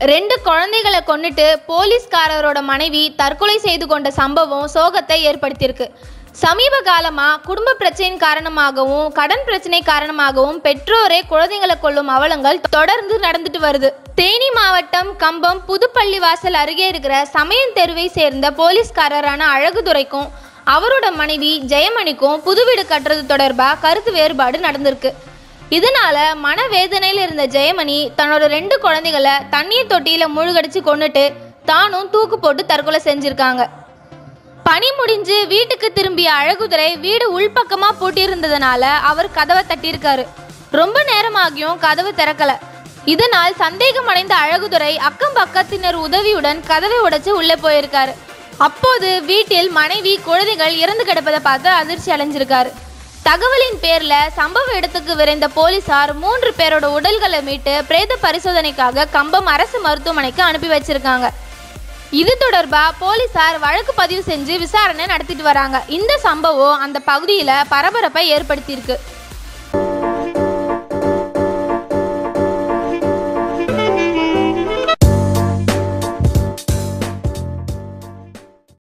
ரெண்டு குழந்தைகளை கொண்டுட்டு போலீஸ்காரரோட மனைவி தற்கொலை செய்து கொண்ட சம்பவம் சோகத்தை ஏற்படுத்தியிருக்கு. சமீப காலமாக குடும்ப பிரச்சனையின் காரணமாகவும் கடன் பிரச்சனை காரணமாகவும் பெற்றோரே குழந்தைகளை கொள்ளும் அவலங்கள் தொடர்ந்து நடந்துட்டு வருது. தேனி மாவட்டம் கம்பம் புதுப்பள்ளிவாசல் அருகே இருக்கிற சமயன் தெருவை சேர்ந்த போலீஸ்காரரான அழகுதுரைக்கும் அவரோட மனைவி ஜெயமணிக்கும் புது வீடு கட்டுறது தொடர்பாக கருத்து வேறுபாடு நடந்திருக்கு. இதனால மனவேதனையில் இருந்த ஜெயமணி தன்னோட ரெண்டு குழந்தைகளை தண்ணீர் தொட்டியில முழுகடிச்சு கொன்னுட்டு தானும் தூக்கு போட்டு தற்கொலை செஞ்சிருக்காங்க. பணி முடிஞ்சு வீட்டுக்கு திரும்பிய அழகுதுரை வீடு உள்பக்கமா பூட்டியிருந்ததுனால அவர் கதவை தட்டியிருக்காரு. ரொம்ப நேரமாகியும் கதவு திறக்கல. இதனால் சந்தேகம் அடைந்த அழகுதுரை அக்கம் பக்கத்தினர் உதவியுடன் கதவை உடைச்சு உள்ளே போயிருக்காரு. அப்போது வீட்டில் மனைவி குழந்தைகள் இறந்து கிடப்பதை பார்த்து அதிர்ச்சி அடைஞ்சிருக்காரு. தகவலின் பேர்ல சம்பவ இடத்துக்கு விரைந்த போலீசார் மூன்று பேரோட உடல்களை மீட்டு பிரேத பரிசோதனைக்காக கம்பம் அரசு மருத்துவமனைக்கு அனுப்பி வச்சிருக்காங்க. இது தொடர்பா போலீசார் வழக்கு பதிவு செஞ்சு விசாரணை நடத்திட்டு வராங்க. இந்த சம்பவம் அந்த பகுதியில் பரபரப்பை ஏற்படுத்தியிருக்கு.